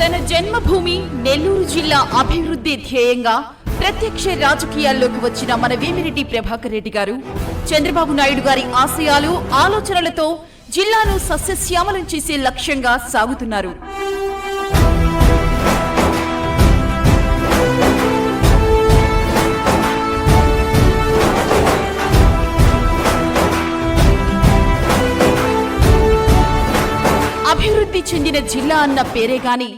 తన జన్మభూమి నెల్లూరు జిల్లా అభివృద్ధి ధ్యేయంగా ప్రత్యక్ష రాజకీయాల్లోకి వచ్చిన మన వేమిరెడ్డి ప్రభాకర్ రెడ్డి గారు చంద్రబాబు నాయుడు గారి ఆశయాలు ఆలోచనలతో జిల్లాను సస్యశ్యామలం చేసే లక్ష్యంగా సాగుతున్నారు. చెందిన జిల్లా అన్న పేరే గాని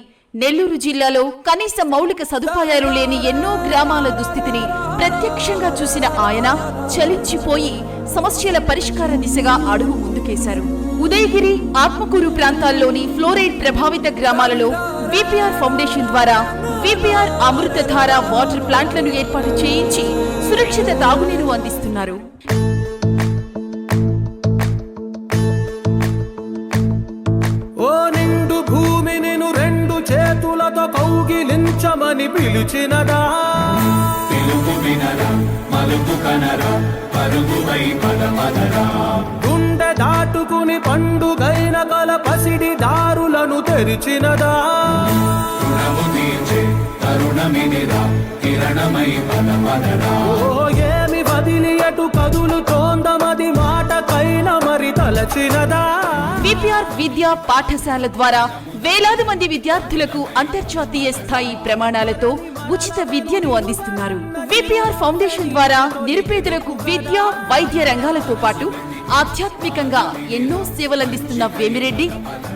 నెల్లూరు జిల్లాలో కనీస మౌలిక సదుపాయాలు లేని ఎన్నో గ్రామాల దుస్థితిని ప్రత్యక్షంగా చూసిన ఆయన చలించిపోయి సమస్యల పరిష్కార దిశగా అడుగు ముందుకేశారు. ఉదయగిరి ఆత్మకూరు ప్రాంతాల్లోని ఫ్లోరైడ్ ప్రభావిత గ్రామాలలో విపిఆర్ ఫౌండేషన్ ద్వారా విపిఆర్ అమృతధార వాటర్ ప్లాంట్లను ఏర్పాటు చేయించి సురక్షిత తాగునీరు అందిస్తున్నారు. కౌగిలించమని పిలిచినదా? పిలుపు వినరా మలుపు కనరా పరుగువై పదమదరా గుండె దాటుకుని పండుగైన కల పసిడి దారులను తెరిచినదా? రుణము తీర్చే తరుణమినిరా కిరణమై పదమదరా ఓ ఏమి వదిలి అటు కదులు తోందమది మాటకైన మరి విపిఆర్ విద్యా పాఠశాల ద్వారా వేలాది మంది విద్యార్థులకు అంతర్జాతీయ స్థాయి ప్రమాణాలతో ఉచిత విద్యను అందిస్తున్నారు. విపిఆర్ ఫౌండేషన్ ద్వారా నిరుపేదలకు విద్య వైద్య రంగాలతో పాటు ఆధ్యాత్మికంగా ఎన్నో సేవలందిస్తున్న వేమిరెడ్డి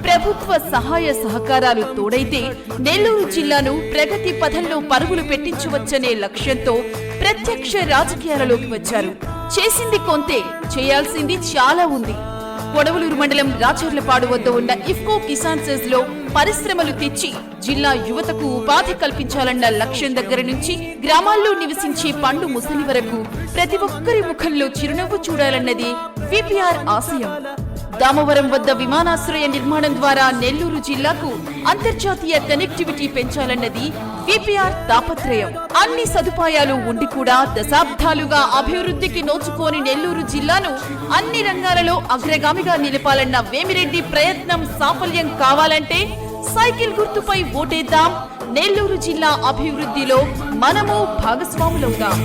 ప్రభుత్వ సహాయ సహకారాలు తోడైతే నెల్లూరు జిల్లాను ప్రగతి పథంలో పరుగులు పెట్టించవచ్చనే లక్ష్యంతో ప్రత్యక్ష రాజకీయాలలోకి వచ్చారు. చేసింది కొంతే చేయాల్సింది చాలా ఉంది. కొడవలూరు మండలం రాచర్లపాడు వద్ద ఉన్న ఇఫ్కో కిసాన్ సెజ్లో పరిశ్రమలు తెచ్చి జిల్లా యువతకు ఉపాధి కల్పించాలన్న లక్ష్యం దగ్గర నుంచి గ్రామాల్లో నివసించే పండు ముసలి వరకు ప్రతి ఒక్కరి ముఖంలో చిరునవ్వు చూడాలన్నది విపిఆర్ ఆశయం. దామవరం వద్ద విమానాశ్రయ నిర్మాణం ద్వారా నెల్లూరు జిల్లాకు అంతర్జాతీయ కనెక్టివిటీ పెంచాలన్నది విపిఆర్ తాపత్రయం. అన్ని సదుపాయాలు ఉండి కూడా దశాబ్దాలుగా అభివృద్ధికి నోచుకోని నెల్లూరు జిల్లాను అన్ని రంగాలలో అగ్రగామిగా నిలపాలన్న వేమిరెడ్డి ప్రయత్నం సాఫల్యం కావాలంటే సైకిల్ గుర్తుపై ఓటేద్దాం. నెల్లూరు జిల్లా అభివృద్ధిలో మనము భాగస్వాములవుదాం.